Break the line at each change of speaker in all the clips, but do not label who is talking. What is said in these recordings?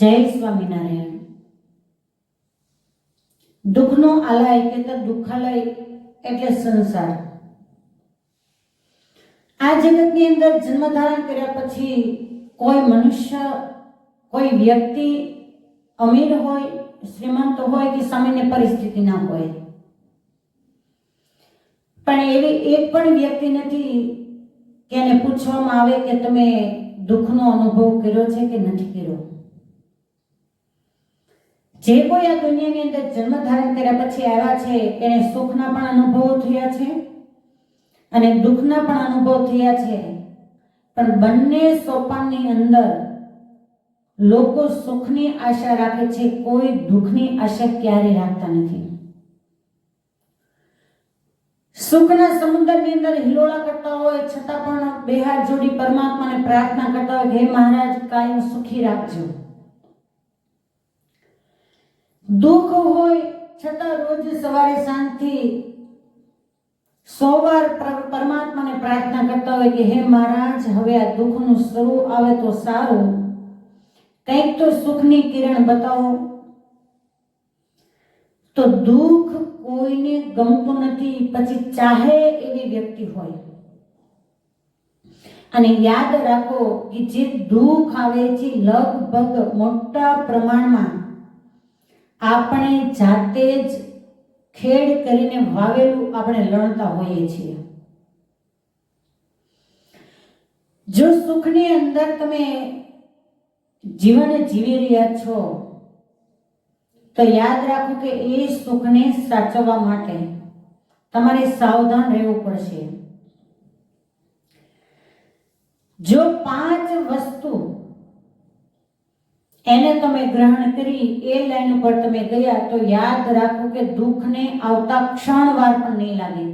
જય સ્વામિનારાયણ. દુઃખનો આલય કે તો દુઃખાલય એટલે સંસાર. આ જગતની અંદર જન્મ ધારણ કર્યા પછી કોઈ મનુષ્ય, કોઈ વ્યક્તિ અમીર હોય, શ્રીમંત હોય કે સામાન્ય પરિસ્થિતિ ના હોય. પણ એવી એક પણ વ્યક્તિ નથી કે એને પૂછવામાં આવે કે તમે દુઃખનો અનુભવ કર્યો છે કે નથી કર્યો. જે કોઈ આ દુનિયાની અંદર જન્મ ધારણ કર્યા પછી આવ્યા છે, એને સુખના પણ અનુભવો થયા છે અને દુઃખના પણ અનુભવ થયા છે. પણ બંને સોપાનની અંદર લોકો સુખની આશા રાખે છે, કોઈ દુઃખની આશા ક્યારે રાખતા નથી. સુખના સમુદ્રની અંદર હિલોળા કરતા હોય, છતાં પણ બે હાથ જોડી પરમાત્માને પ્રાર્થના કરતા હોય હે મહારાજ, કાયમ સુખી રાખજો. દુઃખ હોય છતાં રોજ સવારે શાંતિ સો વાર પરમાત્માને પ્રાર્થના કરતા હોય કે, હે મહારાજ, હવે આ દુઃખનું શરૂ આવે તો સારું. કંઈક તો સુખની કિરણ બતાવો. તો દુઃખ કોઈને ગમતું નથી, પછી ચાહે એવી વ્યક્તિ હોય. અને યાદ રાખો કે જે દુઃખ આવે છે, લગભગ મોટા પ્રમાણમાં આપણે જાતે જ ખેડ કરીને વાવેલું આપણે લણતા હોઈએ છીએ. જો સુખની અંદર તમે જીવન જીવી રહ્યા છો, તો યાદ રાખો કે એ સુખને સાચવવા માટે તમારે સાવધાન રહેવું પડશે. જો પાંચ વસ્તુ એને તમે ગ્રહણ કરી, એ લાઈન ઉપર તમે ગયા તો યાદ રાખો કે દુઃખને આવતા ક્ષણવાર પણ નહીં લાગે.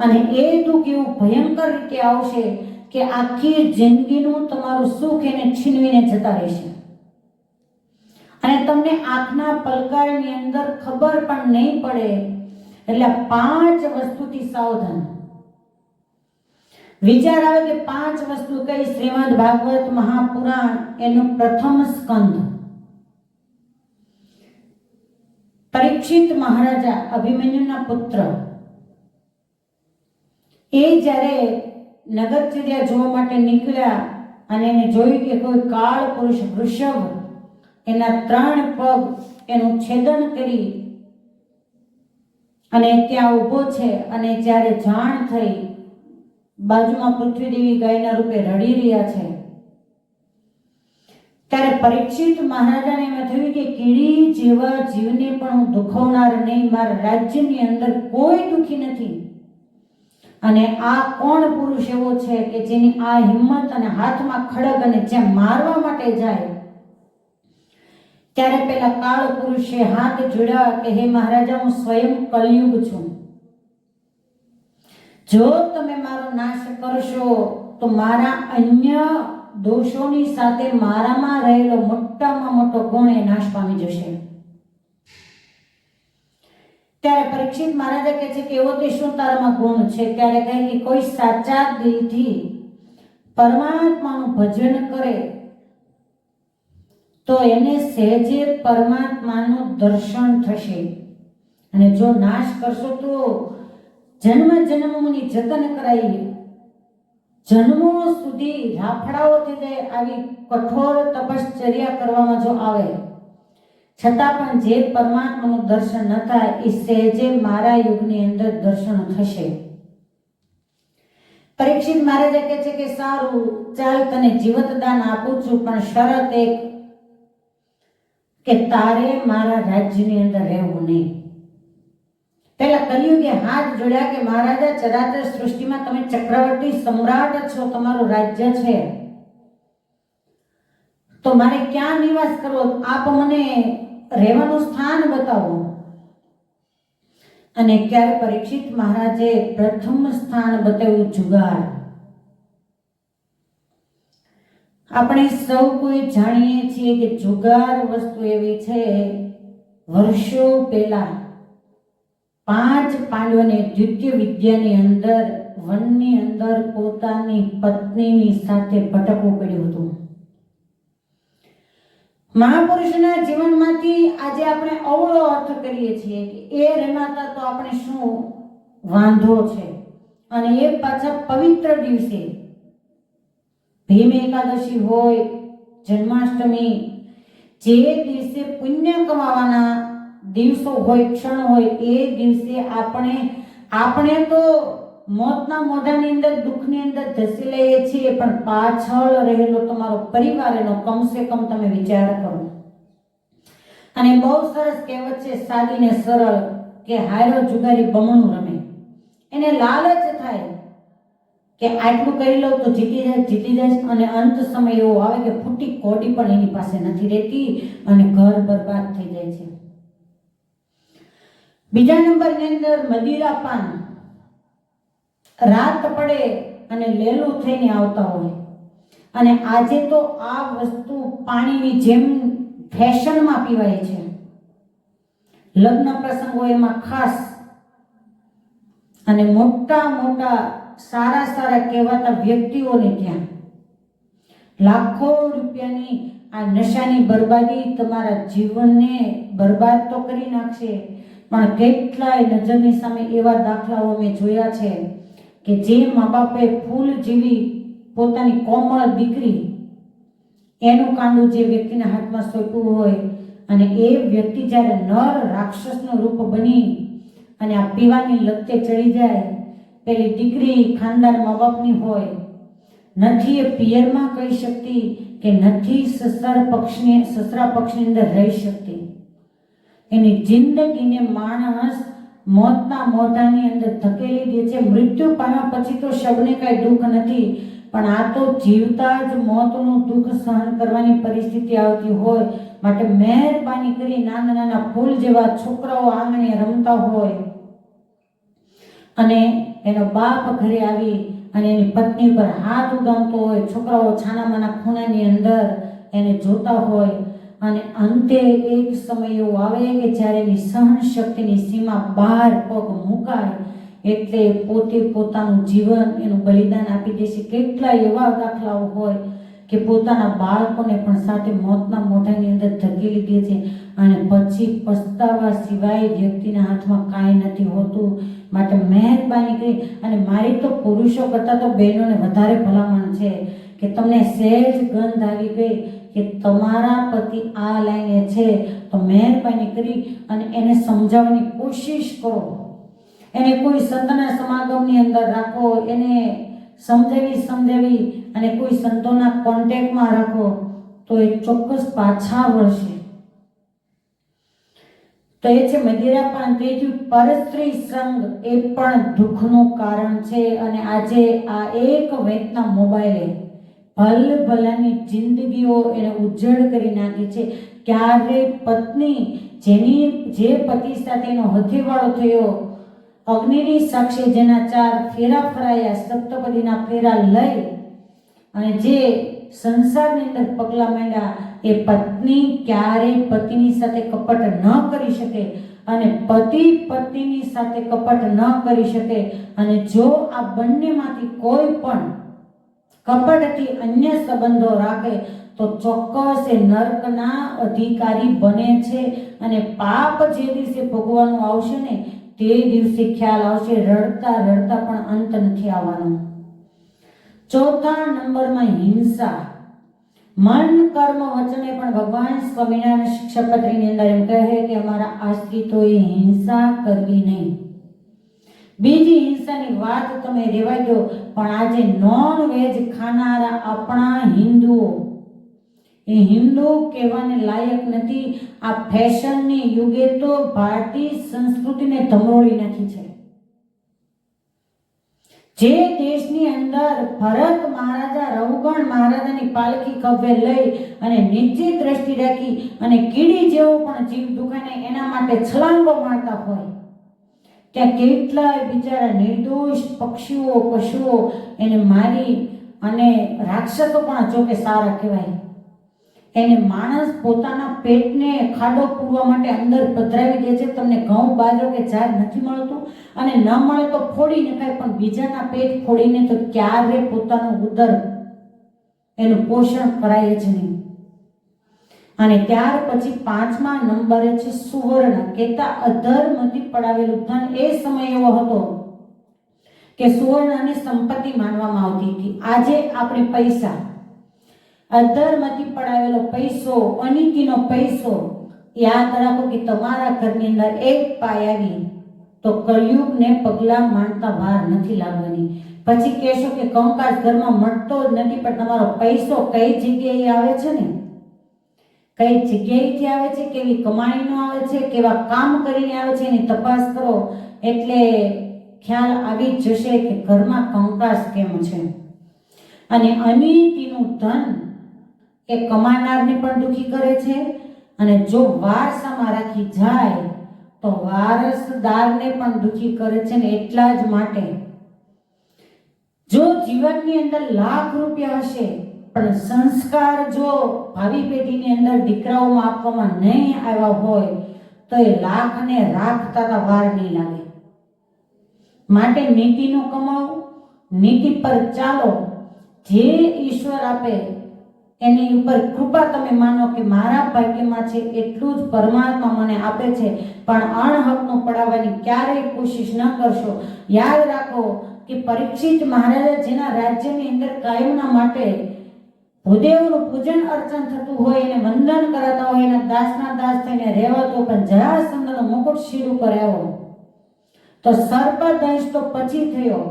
અને એ દુઃખ એવું ભયંકર રીતે આવશે કે આખી જિંદગીનું તમારું સુખ એને છીનવીને જતા રહેશે. અને તમને આંખના પલકારની અંદર ખબર પણ નહીં પડે. એટલે પાંચ વસ્તુથી સાવધાન. વિચાર આવે કે પાંચ વસ્તુ કઈ શ્રીમદ ભાગવત મહાપુરાણ એનું પ્રથમ સ્કંદ. પરીક્ષિત મહારાજા અભિમન્યુના પુત્ર. એ જ્યારે નગરચર્યા જોવા માટે નીકળ્યા અને એને જોયું કે કોઈ કાળ પુરુષ વૃષભ એના ત્રણ પગ એનું છેદન કરી અને ત્યાં ઊભો છે અને જ્યારે જાણ થઈ બાજુમાં પૃથ્વીદેવી ગાયના રૂપે રડી રહ્યા છે. ત્યારે પરીક્ષિત મહારાજાને એમ થયું કે કીડી જેવા જીવને પણ હું દુખવનાર નહીં, મારા રાજ્યની અંદર કોઈ દુખી નથી. અને આ કોણ પુરુષ એવો છે કે જેની આ હિંમત અને હાથમાં ખડગ અને જેમ મારવા માટે જાય? ત્યારે પેલા કાળ પુરુષે હાથ જોડ્યા કે, હે મહારાજા, હું સ્વયં કલયુગ છું. જો તમે મારો નાશ કરશો, તો મારા અન્ય દોષોની સાથે મારામાં રહેલો મોટામાં મોટો ગુણ એ નાશ પામી જશે? ત્યારે પરીક્ષિત મહારાજે કહે છે કે એવો તે શું તારામાં ગુણ છે, ત્યારે કહે કે કોઈ સાચા દિલથી પરમાત્માનું ભજન કરે, તો એને સહેજે પરમાત્માનું દર્શન થશે. અને જો નાશ કરશો તો જન્મ જન્મોની જતન કરાઈ. જન્મો સુધી રાફડાઓ તે આવી કઠોર તપશ્ચર્યા કરવામાં જો આવે, છતાં પણ જે પરમાત્માનું દર્શન ન થાય, એ સહેજે મારા યુગની અંદર દર્શન થશે. પરીક્ષિત મહારાજે કહે છે કે સારું, ચાલ તને જીવત દાન આપું છું, પણ શરત એક કે તારે મારા રાજ્યની અંદર રહેવું નહીં. પેલા કલયુગે હાથ જોડ્યા કે મહારાજા, ચરાચર સૃષ્ટિમાં તમે ચક્રવર્તી સમ્રાટ છો, તમારું રાજ્ય છે. તો મારે ક્યાં નિવાસ કરવો? આપ મને રહેવાનું સ્થાન બતાવો. અને ક્યારે પરીક્ષિત મહારાજે પ્રથમ સ્થાન બતાવ્યું? જુગાર. આપણે સૌ કોઈ જાણીએ છીએ કે જુગાર વસ્તુ એવી છે, વર્ષો પહેલા પાંચ પાંડવોને દ્વિતીય વિદ્યાની અંદર, વનની અંદર પોતાની પત્નીની સાથે ભટકવું પડ્યું હતું. મહાપુરુષના જીવનમાંથી આજે આપણે અવળો અર્થ કરીએ છીએ કે એ રમાતા તો આપણે શું વાંધો છે? અને એ પાછા પવિત્ર દિવસે, ભીમ એકાદશી હોય, જન્માષ્ટમી, જે દિવસે પુણ્ય કમાવાના દિવસો હોય, ક્ષણ હોય, એ દિવસે આપણે આપણે તો મોતના મોઢાની અંદર, દુઃખની અંદર ધસી લઈએ છીએ, પણ પાછળ રહેલો તમારો પરિવાર એનો કમસે કમ તમે વિચાર કરો. અને બહુ સરસ કહેવત છે સાદી ને સરળ, કે હાયરો જુગારી બમણું રમે. એને લાલચ થાય કે આટલું કરી લઉં તો જીતી જાય જીતી જાય અને અંત સમય એવો આવે કે ફૂટી કોડી પણ એની પાસે નથી રહેતી અને ઘર બરબાદ થઈ જાય છે. બીજા નંબરની અંદર મદિરા પાન. રાત પડે અને લેલું થઈને આવતા હોય. અને આજે તો આ વસ્તુ પાણીની જેમ ફેશનમાં પીવાય છે. લગ્ન પ્રસંગો એમાં ખાસ. અને મોટા મોટા સારા સારા કહેવાતા વ્યક્તિઓને ત્યાં. લાખો રૂપિયાની આ નશાની બરબાદી તમારા જીવનને બરબાદ તો કરી નાખશે પણ કેટલાય નજરની સામે એવા દાખલાઓ મેં જોયા છે કે જે મા બાપે ફૂલ જેવી પોતાની કોમળ દીકરી એનું કાંડું જે વ્યક્તિના હાથમાં સોંપ્યું હોય અને એ વ્યક્તિ જ્યારે નર રાક્ષસનું રૂપ બની અને આ પીવાની લત્તે ચડી જાય, પેલી દીકરી ખાનદાન મા બાપની હોય, નથી એ પિયરમાં કહી શકતી કે નથી સસરા પક્ષની સસરા પક્ષની અંદર રહી શકતી. એની જિંદગીને માણસ મોતના મોઢાની અંદર ધકેલી દે છે. મૃત્યુ પામ્યા પછી તો શબને કાંઈ દુઃખ નથી, પણ આ તો જીવતા જ મોતનું દુઃખ સહન કરવાની પરિસ્થિતિ આવતી હોય. માટે મહેરબાની કરી નાના નાના ફૂલ જેવા છોકરાઓ આંગણે રમતા હોય. અને એનો બાપ ઘરે આવી અને એની પત્ની પર હાથ ઉગામતો હોય. છોકરાઓ છાનામાના ખૂણાની અંદર એને જોતા હોય. અને અંતે એક સમય એવો આવે કે જ્યારે એની સહન શક્તિની સીમા બહાર પગ મુકાય એટલે પોતે પોતાનું જીવન એનું બલિદાન આપી દેશે. કેટલા એવા દાખલાઓ હોય કે પોતાના બાળકોને પણ સાથે મોતના મોઢાની અંદર ધકેલી દે છે અને પછી પસ્તાવા સિવાય વ્યક્તિના હાથમાં કાંઈ નથી હોતું. માટે મહેરબાની કરી અને મારી તો પુરુષો કરતાં તો બહેનોને વધારે ભલામણ છે. કે તમને સહેજ ગંધ આવી ગઈ કે તમારા પતિ આ લાઈને છે, તો મહેરબાની કરી અને એને સમજાવવાની કોશિશ કરો. એને કોઈ સંતના સમાગમની અંદર રાખો, એને સમજાવી સમજાવી અને કોઈ સંતોના કોન્ટેક્ટમાં રાખો, તો એ ચોક્કસ પાછા વળશે. તો એ છે મદિરાપાન ત્રીજું, પરસ્ત્રી સંગ એ પણ દુઃખનું કારણ છે અને આજે આ એક વેતના મોબાઈલે ભલ ભલાની જિંદગીઓ એને ઉજ્જડ કરી નાખી છે. ક્યારે પત્ની જેની, જે પતિ સાથે એનો હથેવાળો થયો, અગ્નિની સાક્ષી જેના ચાર ફેરા ફરાયા સપ્તપદીના ફેરા લઈ અને જે સંસારની અંદર પગલા માંડ્યા, એ પત્ની ક્યારે પતિની સાથે કપટ ન કરી શકે અને પતિ પત્નીની સાથે કપટ ન કરી શકે. અને જો આ બંનેમાંથી કોઈ પણ કપટથી અન્ય સંબંધો રાખે તો ચોક્કસ એ નર્કના અધિકારી બને છે અને પાપ જે દિવસે ભોગવાનું આવશે ને તે દિવસે ખ્યાલ આવશે. રડતા રડતા પણ અંત નથી આવવાનો. ચોથા નંબરમાં હિંસા. મન, કર્મ વચને પણ ભગવાન સ્વામિનારાયણ શિક્ષાપત્રીની અંદર એમ કહે કે અમારા આશ્રિતોએ હિંસા કરવી નહીં. બીજી હિંસાની વાત તમે રેવા દો, પણ આજે નોન વેજ ખાનારા આપણા હિન્દુઓ એ હિન્દુ કહેવાને લાયક નથી. આ ફેશનની યુગે તો ભારતીય સંસ્કૃતિને ધમરોળી નાખી છે. જે દેશની અંદર ભરત મહારાજા, રઘુગણ મહારાજાની પાલખી ખભે લઈ અને નીચી દ્રષ્ટિ રાખી અને કીડી જેવો પણ જીવ દુખાને એના માટે છલાંગો મારતા હોય. ત્યાં કેટલાય બિચારા નિર્દોષ પક્ષીઓ, પશુઓ એને મારી અને રાક્ષસો પણ જોકે સારા કહેવાય. એને માણસ પોતાના પેટને ખાડો પૂરવા માટે અંદર પધરાવી દે છે. તમને ઘઉં, બાજરો કે ઝાડ નથી મળતું અને ન મળે તો ફોડીને ખાય, પણ બીજાના પેટ ફોડીને તો ક્યારે પોતાનું ઉદર એનું પોષણ કરાય જ નહીં. અને ત્યાર પછી પાંચમા નંબરે છે સુવર્ણ, કેતા અધર્મથી પડાવેલું ધન એ સમય એવો હતો કે સુવર્ણની સંપત્તિ માનવામાં આવતી હતી. આજે આપણે પૈસા, અધર્મથી પડાવેલો પૈસો, અનિતિનો પૈસો, યાદ રાખો કે તમારા ઘરની અંદર એક પાય આવી તો કળિયુગને પગલાં માનતા વાર નથી લાગવાની. પછી કહેશો કે કંકાસ ઘરમાં મળતો જ નથી, પણ તમારો પૈસો કઈ જગ્યાએ આવે છે ને? કઈ જગ્યાએથી આવે છે, કેવી કમાણીનો આવે છે, કેવા કામ કરીને આવે છે, એની તપાસ કરો. એટલે ખ્યાલ આવી જ જશે કે ઘરમાં કંકાસ કેમ છે. અને અનીતિનું ધન એ કમાનારને પણ દુખી કરે છે. અને જો વારસામાં રાખી જાય, તો વારસદારને પણ દુખી કરે છે ને એટલા જ માટે. જો જીવનની અંદર લાખ રૂપિયા હશે પણ સંસ્કાર જો ભાવિ પેઢીની અંદર દીકરાઓમાં આપવામાં નહીં આવ્યા હોય, તો એ લાખને રાખતા તારા વાર નહીં લાગે. માટે નીતિનું કમાવો, નીતિ પર ચાલો. જે ઈશ્વર આપે, એની ઉપર કૃપા તમે માનો કે મારા ભાગ્યમાં છે, એટલું જ પરમાત્મા મને આપે છે. પણ અણહકનું પડાવવાની ક્યારેય કોશિશ ન કરશો. યાદ રાખો કે પરીક્ષિત મહારાજા જેના રાજ્યની અંદર કાયમના માટે ભૂદેવનું પૂજન અર્ચન થતું હોય એને વંદન કરાતા હોય, એના દાસના દાસ થઈને રહેવાતો પણ જરાસંધનો મુકુટ શિર ઉપર આવ્યો તો સર્પદંશ તો પછી થયો,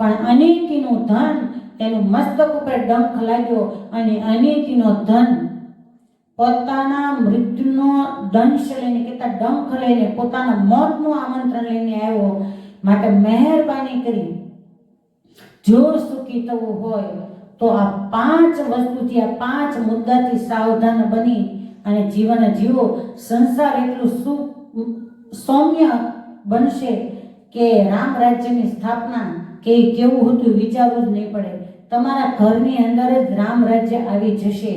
પણ અનિતિનું ધન એનું મસ્તક ઉપર ડંખ લાગ્યો અને અનિતિનો ધન પોતાના મૃત્યુનો દંશ લઈને કેતા ડંખ લઈને પોતાના મોતનું આમંત્રણ લઈને આવ્યો, માટે મહેરબાની કરી. જો સુખી થવું હોય તો આ પાંચ વસ્તુથી, આ પાંચ મુદ્દાથી સાવધાન બની અને જીવન જીવો. સંસાર એટલું સુ સૌમ્ય બનશે કે રામ રાજ્યની સ્થાપના કે કેવું હતું વિચારવું જ નહીં પડે. તમારા ઘરની અંદર જ રામ રાજ્ય આવી જશે.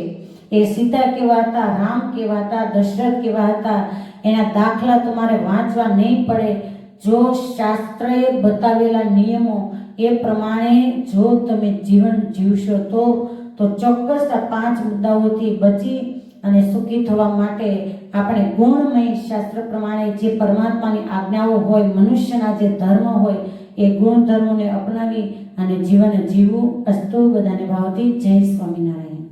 એ સીતા કેવા હતા રામ કેવા હતા દશરથ કેવા હતા એના દાખલા તમારે વાંચવા નહીં પડે. જો શાસ્ત્રએ બતાવેલા નિયમો એ પ્રમાણે જો તમે જીવન જીવશો તો તો ચોક્કસ આ પાંચ મુદ્દાઓથી બચી અને સુખી થવા માટે આપણે ગુણમય શાસ્ત્ર પ્રમાણે જે પરમાત્માની આજ્ઞાઓ હોય, મનુષ્યના જે ધર્મ હોય, એ ગુણધર્મોને અપનાવી અને જીવન જીવવું અસ્તુ બધાને ભાવથી. જય સ્વામિનારાયણ.